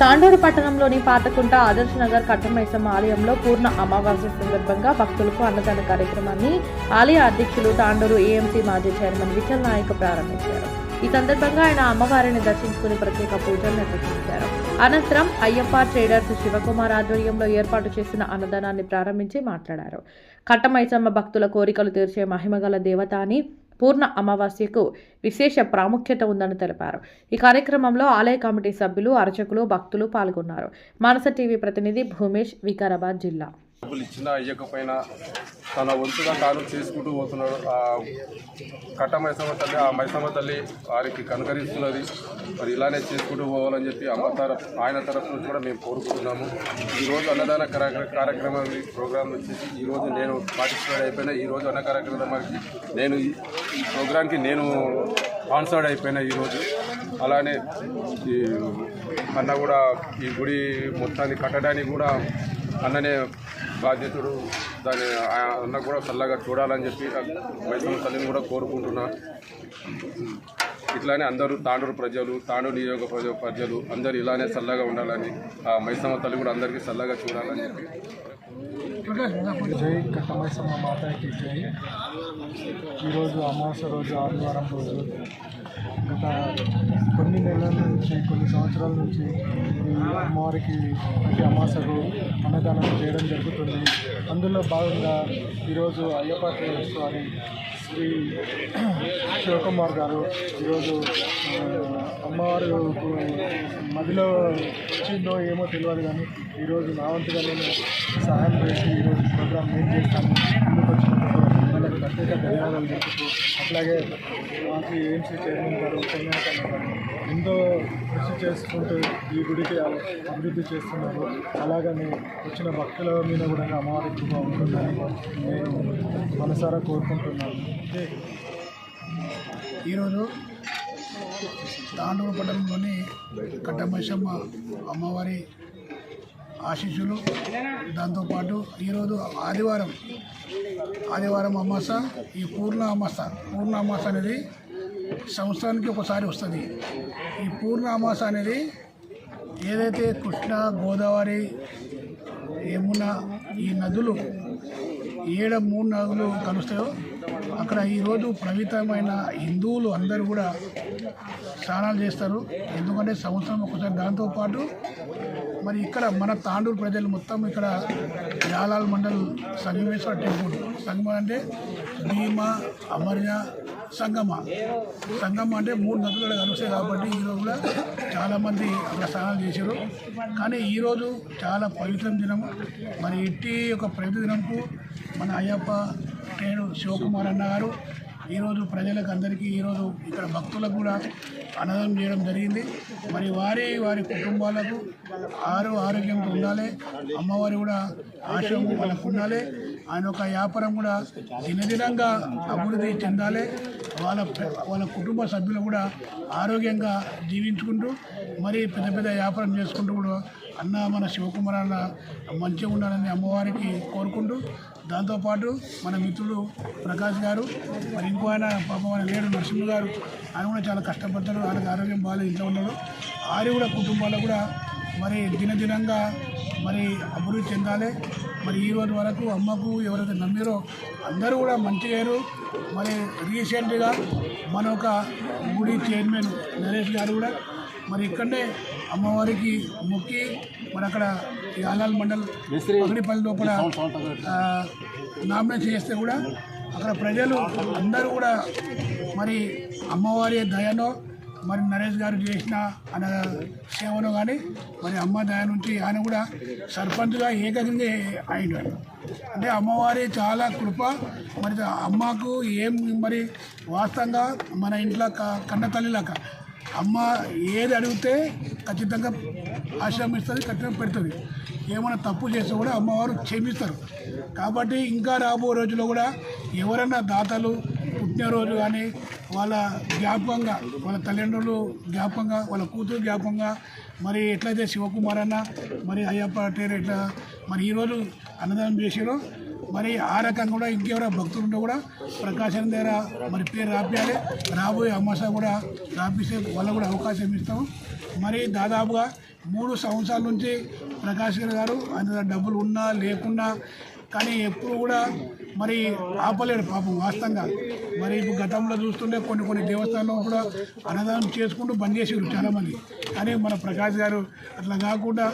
తాండూరు పట్టణంలోని పాతకుంట ఆదర్శ్ నగర్ కట్టమైసమ్మ ఆలయంలో పూర్ణ అమావాస్య సందర్భంగా భక్తులకు అన్నదాన కార్యక్రమాన్ని ఆలయ అధ్యక్షులు తాండూరు ఏఎంసీ మాజీ చైర్మన్ విఠల్ నాయక్ ప్రారంభించారు. ఈ సందర్భంగా ఆయన అమ్మవారిని దర్శించుకుని ప్రత్యేక పూజలు నిర్వహించారు. అనంతరం అయ్యప్ప ట్రేడర్స్ శివకుమార్ ఆధ్వర్యంలో ఏర్పాటు చేసిన అన్నదానాన్ని ప్రారంభించి మాట్లాడారు. కట్టమైసమ్మ భక్తుల కోరికలు తీర్చే మహిమగల దేవత అని పూర్ణ అమావాస్యకు విశేష ప్రాముఖ్యత ఉందని తెలిపారు. ఈ కార్యక్రమంలో ఆలయ కమిటీ సభ్యులు అర్చకులు భక్తులు పాల్గొన్నారు. మానస టీవీ ప్రతినిధి భూమేష్ వికారాబాద్ జిల్లా డబ్బులు ఇచ్చినా ఇవ్వకపోయినా తన వంతుగా తాను చేసుకుంటూ పోతున్నాడు. ఆ కట్ట మైసమ్మ తల్లి ఆ మైసమ్మ తల్లి వారికి కనుకరిస్తున్నది. మరి ఇలానే చేసుకుంటూ పోవాలని చెప్పి అమ్మ తరఫు ఆయన తరఫు నుంచి కూడా మేము కోరుకుంటున్నాము. ఈరోజు అన్నదాన కార్యక్రమం ఈ ప్రోగ్రాం వచ్చేసి ఈరోజు నేను పార్టిసిపేట్ అయిపోయినా ఈరోజు అన్న కార్యక్రమానికి నేను ఈ- ప్రోగ్రామ్కి ప్రోగ్రాంకి నేను స్పాన్సర్డ్ అయిపోయినా ఈరోజు అలానే ఈ అన్న కూడా ఈ గుడి మొత్తాన్ని కట్టడానికి కూడా అన్ననే బాధ్యతుడు దాన్ని అన్న కూడా చల్లగా చూడాలని చెప్పి మైసమ్మ తల్లిని కూడా కోరుకుంటున్నా. ఇట్లానే అందరూ తాండూరు ప్రజలు తాండూరు నియోజక ప్రజ ప్రజలు అందరూ ఇలానే చల్లగా ఉండాలని ఆ మైసమ్మ తల్లి కూడా అందరికీ చల్లగా చూడాలని చెప్పి. జై జై. ఈరోజు అమావాస్య రోజు ఆదివారం రోజు గత కొన్ని నెలల నుంచి కొన్ని సంవత్సరాల నుంచి అమ్మవారికి ప్రతి అమాసకు అన్నదానం చేయడం జరుగుతుంది. అందులో భాగంగా ఈరోజు అయ్యప్ప స్వామి శ్రీ శివకుమార్ గారు ఈరోజు అమ్మవారు మదిలో వచ్చిందో ఏమో తెలియదు కానీ ఈరోజు నా వంతుగా నేను సహాయం చేసి ఈరోజు ప్రోగ్రామ్ నేను చేస్తాను ముందుకు వచ్చినందుకు గారు ప్రత్యేక ధన్యవాదాలు చెప్తూ అట్లాగే మాకు ఏఎంసీ చైర్మన్ గారు సోమయాకర్ గారు ఎంతో కృషి చేసుకుంటూ ఈ గుడికి అభివృద్ధి చేస్తున్నారు. అలాగని వచ్చిన భక్తుల మీద కూడా అమ్మవారి కృప ఉంటుందని నేను మనసారా కోరుకుంటున్నాను ఈరోజు తాండూరు పట్టణంలోని అమ్మవారి ఆశీస్సులు. దాంతోపాటు ఈరోజు ఆదివారం ఆదివారం అమాస ఈ పూర్ణ అమాస పూర్ణ అమాస అనేది సంవత్సరానికి ఒకసారి వస్తుంది. ఈ పూర్ణ అమాస అనేది ఏదైతే కృష్ణ గోదావరి యమున ఈ నదులు ఏడ మూడు నదులు కలుస్తాయో అక్కడ ఈరోజు పవిత్రమైన హిందువులు అందరూ కూడా స్నానాలు చేస్తారు. ఎందుకంటే సంవత్సరం ఒకసారి. దాంతోపాటు మరి ఇక్కడ మన తాండూరు ప్రజలు మొత్తం ఇక్కడ యాలాల్ మండల్ సంగమేశ్వర టెంపుల్. సంగమ అంటే భీమ అమర్య సంగమ. సంగమ అంటే మూడు నదులు కలుస్తాయి కాబట్టి ఈరోజు కూడా చాలామంది అక్కడ స్నానాలు చేశారు. కానీ ఈరోజు చాలా పవిత్రం దినం. మరి ఇట్టి ఒక ప్రతి దినంకు మన అయ్యప్ప నేను శివకుమార్ అన్న గారు ఈరోజు ప్రజలకు అందరికీ ఈరోజు ఇక్కడ భక్తులకు కూడా అన్నదానం చేయడం జరిగింది. మరి వారి వారి కుటుంబాలకు ఆరు ఆరోగ్యంతో ఉండాలి అమ్మవారి కూడా ఆశయం వాళ్ళకు ఉండాలి. ఆయన ఒక వ్యాపారం కూడా దినదినంగా అభివృద్ధి చెందాలి. వాళ్ళ వాళ్ళ కుటుంబ సభ్యులు కూడా ఆరోగ్యంగా జీవించుకుంటూ మరి పెద్ద పెద్ద వ్యాపారం చేసుకుంటూ కూడా అన్న మన శివకుమార్ అన్న మంచిగా ఉండాలని అమ్మవారికి కోరుకుంటూ దాంతోపాటు మన మిత్రుడు ప్రకాష్ గారు మరి ఇంకో ఆయన పాపం ఆయన లేడు నరసింహ గారు. ఆయన కూడా చాలా కష్టపడతాడు ఆయనకు ఆరోగ్యం బాగాలేదు ఇంట్లో ఉన్నాడు. ఆయన కూడా కుటుంబాలు కూడా మరి దినదినంగా మరి అభివృద్ధి చెందాలి. మరి ఈ రోజు వరకు అమ్మకు ఎవరైతే నమ్మిరో అందరూ కూడా మంచి అయ్యారు. మరి రీసెంట్గా మన ఒక గుడి చైర్మన్ నరేష్ గారు కూడా మరి ఇక్కడనే అమ్మవారికి మొక్కి మరి అక్కడ ఈ ఆలాల్ మండల్ పగిడిపల్లి లోపల నామినేషన్ చేస్తే కూడా అక్కడ ప్రజలు అందరూ కూడా మరి అమ్మవారి దయనో మరి నరేష్ గారు చేసిన ఆయన సేవను కానీ మరి అమ్మ దయ నుంచి ఆయన కూడా సర్పంచ్గా ఏకంగా అయినాడు అంటే అమ్మవారి చాలా కృప మరి అమ్మకు ఏం మరి వాస్తవంగా మన ఇంట్లో క- కన్న తల్లిలాక అమ్మ ఏది అడిగితే ఖచ్చితంగా ఆశ్రమిస్తుంది ఖచ్చితంగా పెడుతుంది. ఏమైనా తప్పు చేస్తే కూడా అమ్మవారు క్షమిస్తారు. కాబట్టి ఇంకా రాబో రోజుల్లో కూడా ఎవరైనా దాతలు పుట్టినరోజు కానీ వాళ్ళ జ్ఞాపకంగా వాళ్ళ తల్లిదండ్రులు జ్ఞాపకంగా వాళ్ళ కూతురు జ్ఞాపకంగా మరి ఎట్లయితే శివకుమార్ అన్న మరి అయ్యప్ప టేర్ ఎట్లా మరి ఈరోజు అన్నదానం చేసారో మరి ఆ రకంగా కూడా ఇంకెవరో భక్తులు ఉంటే కూడా ప్రకాశం దగ్గర మరి పేరు రాపియాలి. రాబోయే అమాస కూడా రాపిస్తే వాళ్ళకు కూడా అవకాశం ఇస్తాం మరి దాదాపుగా మూడు సంవత్సరాల నుంచి ప్రకాష్ గారు ఆయన డబ్బులు ఉన్నా లేకున్నా కానీ ఎప్పుడు కూడా మరి ఆపలేడు పాపం వాస్తవంగా. మరి ఇప్పుడు గతంలో చూస్తుంటే కొన్ని కొన్ని దేవస్థానాల్లో కూడా అన్నదానం చేసుకుంటూ బంద్ చేసేవారు చాలామంది. కానీ మన ప్రకాష్ గారు అట్లా కాకుండా